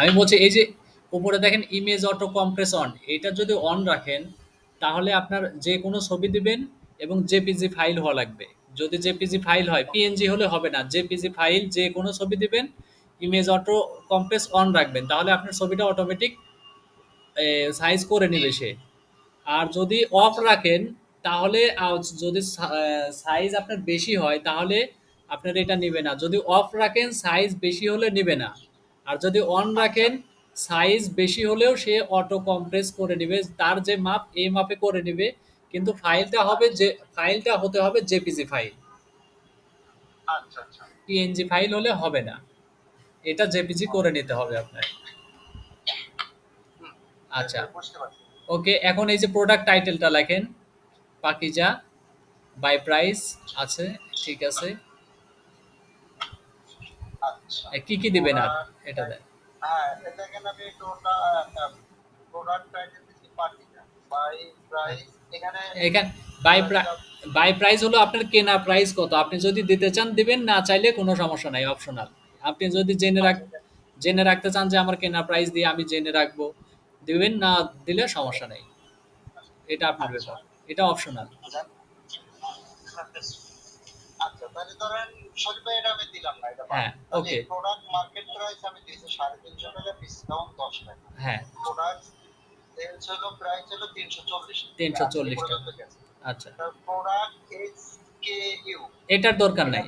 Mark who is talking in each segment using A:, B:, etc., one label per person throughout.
A: আমি বলছি, এই যে উপরে দেখেন ইমেজ অটো কম্প্রেস অন এটা যদি অন রাখেন, তাহলে আপনার যে কোনো ছবি দিবেন এবং জেপিজি ফাইল হওয়া লাগবে। যদি জেপিজি ফাইল হয় পিএনজি হলে হবে না জেপিজি ফাইল যে কোনো ছবি দিবেন ইমেজ অটো কম্প্রেস অন রাখবেন, তাহলে আপনার ছবিটা অটোমেটিক সাইজ করে নেবে সে। আর যদি অফ রাখেন, তাহলে যদি সাইজ আপনার বেশি হয়, তাহলে আপনার এটা নেবে না। যদি অফ রাখেন সাইজ বেশি হলে নেবে না। আর যদি অন রাখেন সাইজ বেশি হলেও সে অটো কম্প্রেস করে নেবে তার যে মাপ এই মাপে করে নেবে কিন্তু ফাইলটা হবে যে ফাইলটা হতে হবে জেপিজি ফাইল পিএনজি ফাইল হলে হবে না। এটা জেপিজি করে নিতে হবে আপনার আচ্ছা। ওকে এখন এই যে প্রোডাক্ট টাইটেলটা লেখেন পাকিজা বাই প্রাইস আছে ঠিক আছে। কি কি দিবেন আর? এটা দেন।
B: হ্যাঁ এটা কেন আমি টোটা প্রোডাক্ট দিচ্ছি পার্টি বাই প্রাইস এখানে
A: এখানে বাই বাই প্রাইস হলো আপনার কেনা প্রাইস কত? আপনি যদি দিতে চান দিবেন না চাইলে কোনো সমস্যা নাই অপশনাল আপনি যদি জেনে রাখ জেনে রাখতে চান যে আমার কেনা প্রাইস দিয়ে আমি জেনে রাখব দিবেন না দিলে সমস্যা নেই। এটা আপনার ব্যাপার। এটা অপশনাল
B: আচ্ছা তাহলে ধরেন শরীফ এটা আমি দিলাম না এটা
A: হ্যাঁ, okay.
B: প্রোডাক্ট মার্কেট প্রাইস আমি দিয়েছি সাড়ে তিনশো টাকা ডিসকাউন্ট দশ টাকা।
A: হ্যাঁ।
B: প্রোডাক্ট সেলস হলো প্রাইস হলো তিনশো চল্লিশ
A: 340 টাকা। আচ্ছা।
B: প্রোডাক্ট এস
A: এটার দরকার নাই।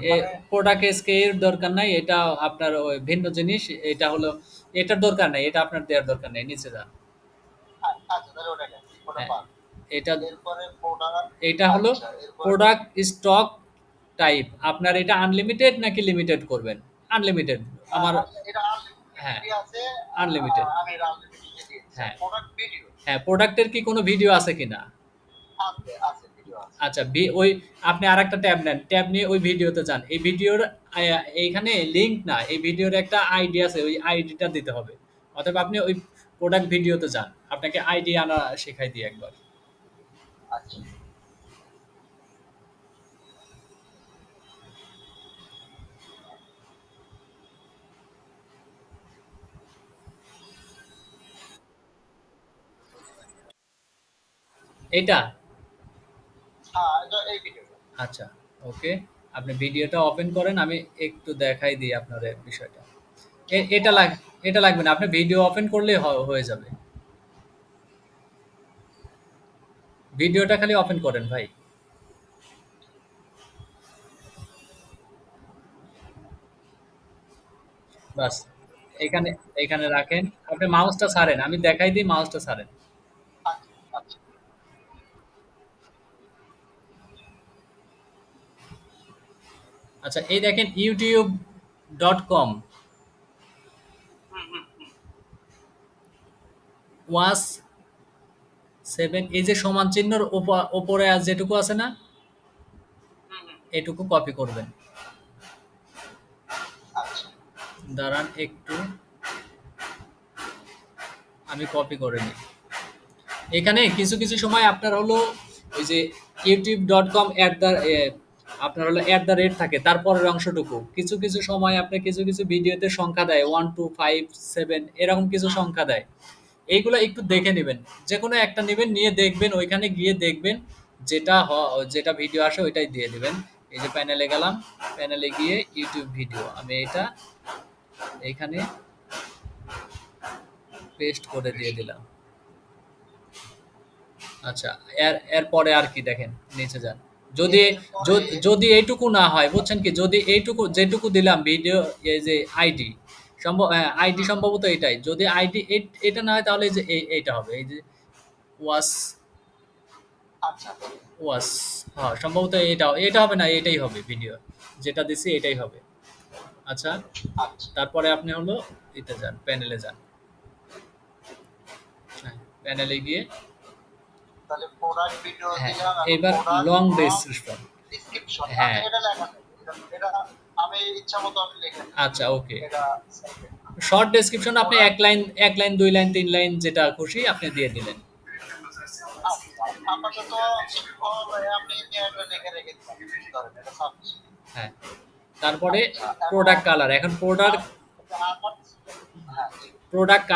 A: প্রোডাক্ট এসকে এর দরকার নাই এটা আপনার ভিন্ন জিনিস এটা হলো এটার দরকার নাই এটা আপনার দেওয়ার দরকার নেই নিচে যান।
B: আচ্ছা
A: হ্যাঁ। এটা
B: প্রোডাক্ট
A: এটা হলো
B: আচ্ছা,
A: প্রোডাক্ট স্টক টাইপ আপনার এটা আনলিমিটেড নাকি লিমিটেড করবেন? আনলিমিটেড আমার হ্যাঁ,
B: আনলিমিটেড
A: হ্যাঁ। হ্যাঁ। প্রোডাক্টের কি কোনো ভিডিও আছে কিনা? আচ্ছা ওই আপনি আর একটা ট্যাব নেন। ট্যাব নিয়ে ওই ভিডিওতে যান। এই ভিডিওর এইখানে লিঙ্ক না এই ভিডিওর একটা আইডি আছে ওই আইডিটা দিতে হবে। অতএব আপনি ওই প্রোডাক্ট ভিডিওতে যান। আপনাকে আইডি আনা শেখাই দিই একবার।
B: আচ্ছা। এটা
A: আচ্ছা ওকে। আপনি ভিডিওটা ওপেন করেন আমি একটু দেখাই দিই আপনার বিষয়টা। এটা লাগ এটা লাগবে না আপনি ভিডিও ওপেন করলেই হয়ে যাবে। ভিডিওটা খালি ওপেন করেন ভাই। বাস এখানে এখানে রাখেন। আপনি মাউসটা ছাড়েন আমি দেখাই দিই মাউসটা ছাড়েন।
B: আচ্ছা
A: এই দেখেন YouTube dot com was seven এই যে সমান চিহ্নর ওপা- ওপরে আর যেটুকু আছে না এটুকু কপি করবেন।
B: আচ্ছা।
A: দাঁড়ান একটু আমি কপি করে নিই। এখানে কিছু কিছু সময় আপনার হলো ওই যে YouTube dot com at the আপনার হলো অ্যাট দ্য রেট থাকে, তারপরের অংশটুকু। কিছু কিছু সময় আপনি কিছু কিছু ভিডিওতে সংখ্যা দেয় ওয়ান টু ফাইভ সেভেন এরকম কিছু সংখ্যা দেয়। এইগুলো একটু দেখে নেবেন। যে কোনো একটা নেবেন, নিয়ে দেখবেন, ওইখানে গিয়ে দেখবেন, যেটা যেটা ভিডিও আসে ওইটাই দিয়ে দিবেন। এই যে প্যানেলে গেলাম প্যানেলে গিয়ে ইউটিউব ভিডিও আমি এটা এইখানে পেস্ট করে দিয়ে দিলাম। আচ্ছা এর, এরপরে আর কি দেখেন, নিচে যান। যদি যদি এইটুকু না হয় বুঝছেন কি? যদি এইটুকু যেটুকু দিলাম ভিডিও এই যে আইডি সম্ভব আইডি সম্ভবত এটাই। যদি আইডি এটা না হয় তাহলে যে এইটা হবে। এই যে ওয়াস
B: আচ্ছা।
A: ওয়াস হ্যাঁ সম্ভবত এটা এটা হবে না এটাই হবে ভিডিও যেটা দিছি এটাই হবে। আচ্ছা?
B: আচ্ছা।
A: তারপরে আপনি হলো এতে যান প্যানেলে যান। হ্যাঁ প্যানেলে গিয়ে হ্যাঁ এবার লং ডেসক্রিপশন হ্যাঁ।
B: এটা লেখা এটা- এটা আমি ইচ্ছা মতো আমি লিখে
A: আচ্ছা ওকে শর্ট ডেসক্রিপশন আপনি এক লাইন এক লাইন দুই লাইন তিন লাইন যেটা খুশি আপনি দিয়ে দিলেন।
B: আচ্ছা।
A: হ্যাঁ তারপরে প্রোডাক্ট কালার এখন প্রোডাক্ট
B: হ্যাঁ
A: প্রোডাক্ট